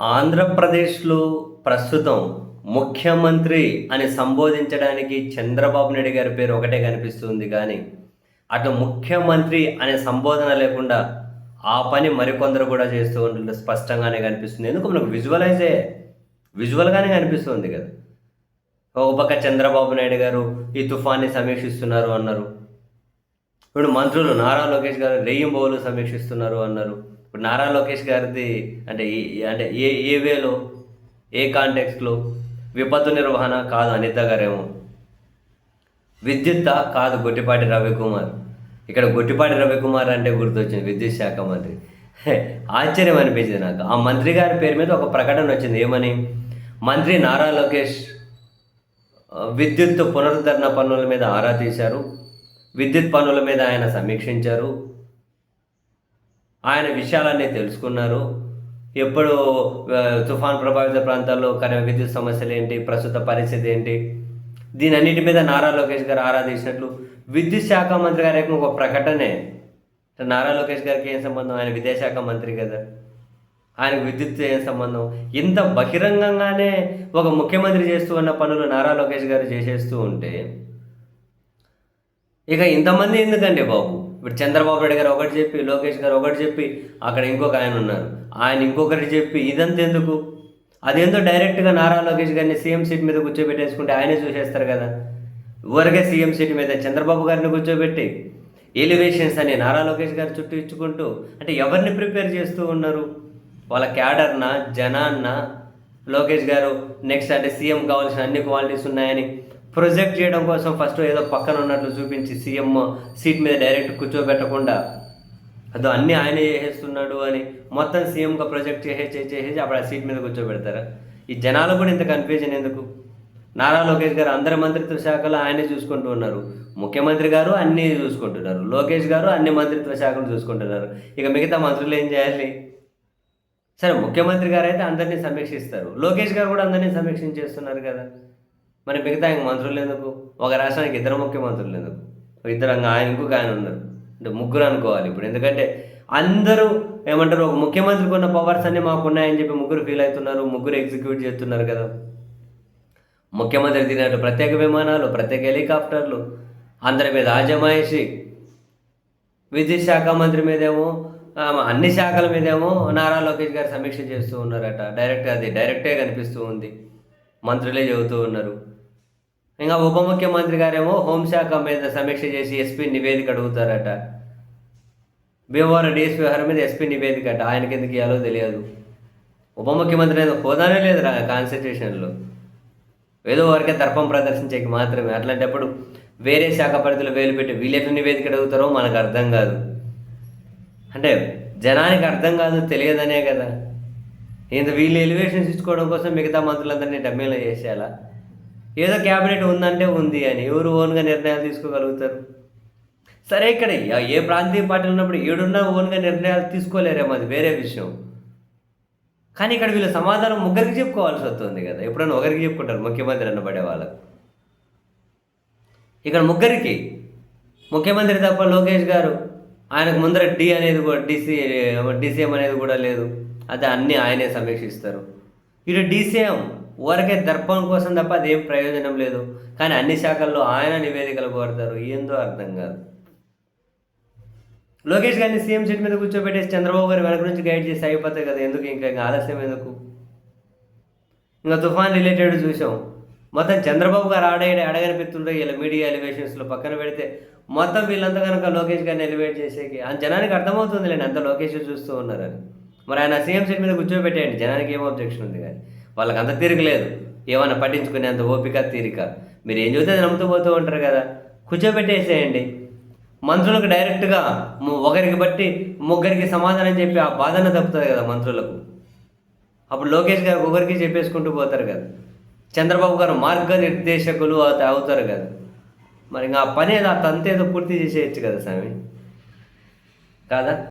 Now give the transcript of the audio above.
ఆంధ్రప్రదేశ్లో ప్రస్తుతం ముఖ్యమంత్రి అని సంబోధించడానికి చంద్రబాబు నాయుడు గారి పేరు ఒకటే కనిపిస్తుంది కానీ అటు ముఖ్యమంత్రి అనే సంబోధన లేకుండా ఆ పని మరికొందరు కూడా చేస్తూ ఉంటుంటే స్పష్టంగానే కనిపిస్తుంది. ఎందుకు మనకు విజువలైజే విజువల్గానే కనిపిస్తుంది కదా. ఒక పక్క చంద్రబాబు నాయుడు గారు ఈ తుఫాన్ని సమీక్షిస్తున్నారు అన్నారు. ఇప్పుడు మంత్రులు నారా లోకేష్ గారు రెయ్యింబోలు సమీక్షిస్తున్నారు అన్నారు. ఇప్పుడు నారా లోకేష్ గారిది అంటే ఈ- అంటే ఏ ఏ వేలో ఏ కాంటెక్స్లో విపత్తు నిర్వహణ కాదు అనిత గారేమో? విద్యుత్ కాదు గొట్టిపాటి రవికుమార్. ఇక్కడ గొట్టిపాటి రవికుమార్ అంటే గుర్తొచ్చింది విద్యుత్ శాఖ మంత్రి. హే, ఆశ్చర్యం అనిపించింది నాకు. ఆ మంత్రి గారి పేరు మీద ఒక ప్రకటన వచ్చింది. ఏమని? మంత్రి నారా లోకేష్ విద్యుత్ పునరుద్ధరణ పన్నుల మీద ఆరా తీశారు. విద్యుత్ పన్నుల మీద ఆయన సమీక్షించారు. ఆయన విషయాలన్నీ తెలుసుకున్నారు. ఎప్పుడు తుఫాన్ ప్రభావిత ప్రాంతాల్లో కరెంట్ విద్యుత్ సమస్యలు ఏంటి ప్రస్తుత పరిస్థితి ఏంటి? దీని అన్నిటి మీద నారా లోకేష్ గారు ఆరాధించినట్లు విద్యుత్ శాఖ మంత్రి గారి యొక్క ఒక ప్రకటనే నారా లోకేష్ గారికి ఏం సంబంధం? ఆయన విదేశాఖ మంత్రి కదా. ఆయనకు విద్యుత్ ఏం సంబంధం? ఇంత బహిరంగంగానే ఒక ముఖ్యమంత్రి చేస్తూ ఉన్న పనులు నారా లోకేష్ గారు చేసేస్తూ ఉంటే ఇక ఇంతమంది ఎందుకండి బాబు? ఇప్పుడు చంద్రబాబు నాయుడు గారు ఒకటి చెప్పి లోకేష్ గారు ఒకటి చెప్పి అక్కడ ఇంకొక ఆయన ఉన్నారు. ఆయన ఇంకొకటి చెప్పి ఇదంతా ఎందుకు? అదేందో డైరెక్ట్గా నారా లోకేష్ గారిని సీఎం సీట్ మీద కూర్చోబెట్టేసుకుంటే ఆయనే చూసేస్తారు కదా. ఊరకే సీఎం సీట్ మీద చంద్రబాబు గారిని కూర్చోబెట్టి ఎలివేషన్స్ అని నారా లోకేష్ గారు చుట్టూ ఇచ్చుకుంటూ అంటే ఎవరిని ప్రిపేర్ చేస్తూ ఉన్నారు? వాళ్ళ క్యాడర్న జనాన్న లోకేష్ గారు నెక్స్ట్ అంటే సీఎం కావాల్సిన అన్ని క్వాలిటీస్ ఉన్నాయని ప్రొజెక్ట్ చేయడం కోసం ఫస్ట్ ఏదో పక్కన ఉన్నట్లు చూపించి సీఎం సీట్ మీద డైరెక్ట్ కూర్చోబెట్టకుండా అదో అన్నీ ఆయనే చేసేస్తున్నాడు అని మొత్తం సీఎంగా ప్రొజెక్ట్ చేసేసి చేసేసి అప్పుడు ఆ సీట్ మీద కూర్చోబెడతారు? ఈ జనాలు కూడా ఇంత కన్ఫ్యూజన్ ఎందుకు? నారా లోకేష్ గారు అందరి మంత్రిత్వ శాఖలు ఆయనే చూసుకుంటూ ఉన్నారు. ముఖ్యమంత్రి గారు అన్నీ చూసుకుంటున్నారు. లోకేష్ గారు అన్ని మంత్రిత్వ శాఖలు చూసుకుంటున్నారు. ఇక మిగతా మంత్రులు ఏం చేయాలి? సరే ముఖ్యమంత్రి గారు అయితే అందరినీ సమీక్షిస్తారు. లోకేష్ గారు కూడా అందరినీ సమీక్షించేస్తున్నారు కదా. మరి మిగతా ఇంక మంత్రులు ఎందుకు? ఒక రాష్ట్రానికి ఇద్దరు ముఖ్యమంత్రులు ఎందుకు? ఇద్దరు ఇంకా ఆయన ఇంకొక ఆయన ఉన్నారు. అంటే ముగ్గురు అనుకోవాలి ఇప్పుడు. ఎందుకంటే అందరూ ఏమంటారు ఒక ముఖ్యమంత్రికి ఉన్న పవర్స్ అన్ని మాకు ఉన్నాయని చెప్పి ముగ్గురు ఫీల్ అవుతున్నారు ముగ్గురు ఎగ్జిక్యూట్ చేస్తున్నారు కదా. ముఖ్యమంత్రి తినట్టు ప్రత్యేక విమానాలు ప్రత్యేక హెలికాప్టర్లు అందరి మీద ఆజమాయిషి. విద్యుత్ శాఖ మంత్రి మీదేమో అన్ని శాఖల మీదేమో నారా లోకేష్ గారు సమీక్ష చేస్తూ ఉన్నారట. డైరెక్ట్ అది డైరెక్టే కనిపిస్తూ ఉంది. మంత్రులే చెబుతూ ఉన్నారు. ఇంకా ఉప ముఖ్యమంత్రి గారేమో హోంశాఖ మీద సమీక్ష చేసి ఎస్పీ నివేదిక అడుగుతారట. భీమవరం డిఎస్పీ వ్యవహారం మీద ఎస్పీ నివేదిక అట ఆయనకి ఎందుకు ఇవ్వాలో తెలియదు. ఉప ముఖ్యమంత్రి అనేది హోదానే లేదురా కాన్స్టిట్యూషన్లో. ఏదో వరకే దర్పం ప్రదర్శించేకి మాత్రమే. అట్లాంటప్పుడు వేరే శాఖ పరిధిలో వేలు పెట్టి వీళ్ళెట్ల నివేదిక అడుగుతారో మనకు అర్థం కాదు. అంటే జనానికి అర్థం కాదు తెలియదనే కదా. ఇంత వీళ్ళు ఎలివేషన్స్ ఇచ్చుకోవడం కోసం మిగతా మంత్రులందరినీ డమ్మీలో చేసేయాలా? ఏదో క్యాబినెట్ ఉందంటే ఉంది అని ఎవరు ఓన్గా నిర్ణయాలు తీసుకోగలుగుతారు? సరే ఇక్కడ ఏ- ప్రాంతీయ పార్టీలు ఉన్నప్పుడు ఏడున్నా ఓన్గా నిర్ణయాలు తీసుకోలేరేమో అది వేరే విషయం. కానీ ఇక్కడ వీళ్ళ సమాధానం ముగ్గురికి చెప్పుకోవాల్సి వస్తుంది కదా. ఎప్పుడైనా ఒకరికి చెప్పుకుంటారు ముఖ్యమంత్రి అనబడే వాళ్ళకు. ఇక్కడ ముగ్గురికి ముఖ్యమంత్రి తప్ప లోకేష్ గారు ఆయనకు ముందర డి అనేది కూడా డిసి డిసిఎం అనేది కూడా లేదు. అది అన్నీ ఆయనే సమీక్షిస్తారు. ఇటు డిసిఎం ఊరకే దర్పం కోసం తప్ప అదేం ప్రయోజనం లేదు. కానీ అన్ని శాఖల్లో ఆయన నివేదికలు కోరుతారు. ఏందో అర్థం కాదు. లోకేష్ గారిని సీఎం సీట్ మీద కూర్చోబెట్టేసి చంద్రబాబు గారు వెనక నుంచి గైడ్ చేసి అయిపోతాయి కదా. ఎందుకు? ఇంకా ఇంకా ఆలస్యం ఎందుకు? ఇంకా తుఫాన్ రిలేటెడ్ చూసాం. మొత్తం చంద్రబాబు గారు ఆడ ఈడ ఇలా మీడియా ఎలివేషన్స్లో పక్కన పెడితే మొత్తం వీళ్ళంతా కనుక లోకేష్ గారిని ఎలివేట్ చేసేకి ఆ జనానికి అర్థమవుతుంది లేండి అంత లోకేష్ చూస్తూ ఉన్నారని. మరి ఆయన సీఎం సీట్ మీద కూర్చోబెట్టేయండి. జనానికి ఏం అబ్జెక్షన్ ఉంది కానీ. వాళ్ళకి అంత తీరిక లేదు. ఏమైనా పట్టించుకునే అంత ఓపిక తీరిక. మీరు ఏం చూస్తే నమ్ముతూ పోతూ ఉంటారు కదా. కూర్చోబెట్టేసేయండి. మంత్రులకు డైరెక్ట్గా ఒకరికి బట్టి ముగ్గురికి సమాధానం చెప్పి ఆ బాధన తప్పుతుంది కదా మంత్రులకు. అప్పుడు లోకేష్ గారు ఒకరికి చెప్పేసుకుంటూ పోతారు కదా. చంద్రబాబు గారు మార్గనిర్దేశకులు అవుతారు కదా. మరి ఇంకా ఆ పని ఏదో ఆ తంతేదో పూర్తి చేసేయచ్చు కదా స్వామి. కాదా?